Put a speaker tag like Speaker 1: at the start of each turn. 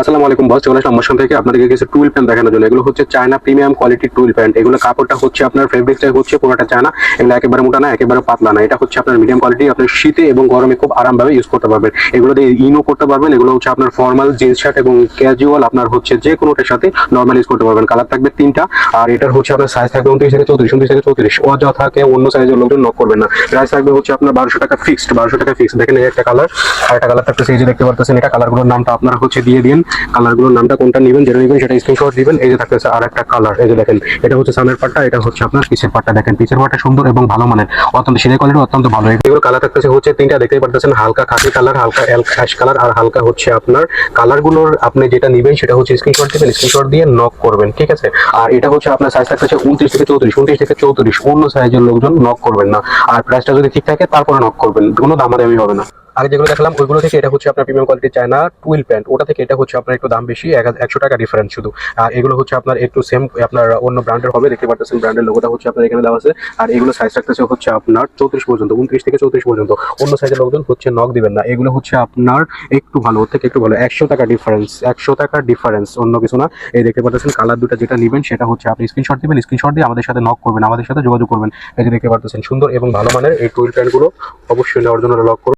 Speaker 1: আসসালামু আলাইকুম বস চলে আসলাম আমার থেকে। আপনাদেরকে কিছু টুইল প্যান্ট দেখানোর জন্য। এগুলো হচ্ছে চায়না প্রিমিয়াম কোয়ালিটির টুইল প্যান্ট এগুলো কাপড়টা হচ্ছে আপনার ফেব্রিকটা হচ্ছে পুরোটা চায়না এগুলো একেবারে মোটা না, একেবারে পাতলা না। এটা হচ্ছে আপনার মিডিয়াম কোয়ালিটি আপনি শীতে এবং গরমে খুব আরামভাবে ইউজ করতে পারবেন। এগুলো দিয়ে ইনও করতে পারবেন। এগুলো হচ্ছে আপনার ফর্মাল জিন্স শার্ট এবং ক্যাজুয়াল আপনার হচ্ছে যে কোনোটার সাথে নর্মাল ইউজ করতে পারবেন। কালার থাকবে তিনটা, আর এটার হচ্ছে আপনার সাইজ থাকবে উনত্রিশ থেকে চৌত্রিশ, উনত্রিশ থেকে চৌত্রিশ। অযথাকে অন্য সাইজের লোকজন নক করবেন না। প্রাইস থাকবে হচ্ছে আপনার বারোশো টাকা ফিক্সড বারোশো টাকা ফিক্সড দেখেন একটা কালার আর একটা কালার থাকতেছে, এই যে দেখতে পারতেছেন, এটা কালারগুলোর নামটা আপনারা হচ্ছে দিয়ে দিন। কালারগুলোর নামটা কোনটা নেবেন, যেটা নেবেন, সেটা স্ক্রিনশট দিবেন। এই যে থাকতেছে আর একটা কালার এই যে দেখেন, এটা হচ্ছে সামনের পাটটা, এটা হচ্ছে আপনার পিছের পাটটা। দেখেন, পিছের পাটটা সুন্দর এবং ভালো মানের, অত্যন্ত সিলাই কোয়ালিটি অত্যন্ত ভালো। এগুলো কালার থাকতেছে হচ্ছে তিনটা, দেখতেই পারতেছেন, হালকা খাকি কালার হালকা অ্যাশ কালার আর হালকা হচ্ছে আপনার কালারগুলোর আপনি যেটা নেবেন, সেটা হচ্ছে স্ক্রিনশট দিবেন স্ক্রিনশট দিয়ে নক করবেন, ঠিক আছে? আর এটা হচ্ছে আপনার সাইজ থাকতেছে উনত্রিশ থেকে চৌত্রিশ, উনত্রিশ থেকে চৌত্রিশ। অন্য সাইজের লোকজন নক করবেন না। আর প্রাইসটা যদি ঠিক থাকে, তারপরে নক করবেন, কোনো দামাদামি হবে না। আগে যেগুলো দেখালাম, ওইগুলো থেকে এটা হচ্ছে আপনার premium quality China twill pant ওটা থেকে এটা হচ্ছে আপনার একটু দাম বেশি একশো টাকা ডিফারেন্স শুধু। আর এগুলো হচ্ছে আপনার একটু সেম আপনার অন্য ব্র্যান্ডের হবে, দেখতে পাচ্ছেন ব্র্যান্ডের লোকটা হচ্ছে আপনার এখানে দেওয়া আছে। আর এগুলো সাইজ রাখতেছে হচ্ছে আপনার চৌত্রিশ পর্যন্ত, উনত্রিশ থেকে চৌত্রিশ পর্যন্ত। অন্য সাইজের লোকজন হচ্ছে নক দিবেন না। এগুলো হচ্ছে আপনার একটু ভালো, ওর থেকে একটু ভালো। একশো টাকা ডিফারেন্স একশো টাকা ডিফারেন্স অন্য কিছু না। এই দেখতে পাচ্ছেন কালার দুটো যেটা নেবেন, সেটা হচ্ছে আপনি স্ক্রিনশট দিবেন স্ক্রিনশট দিয়ে আমাদের সাথে নক করবেন, আমাদের সাথে যোগাযোগ করবেন। এই যে দেখতে পাচ্ছেন সুন্দর এবং ভালো মানের এই টুইল প্যান্টগুলো অবশ্যই নেওয়ার জন্য লক করুন।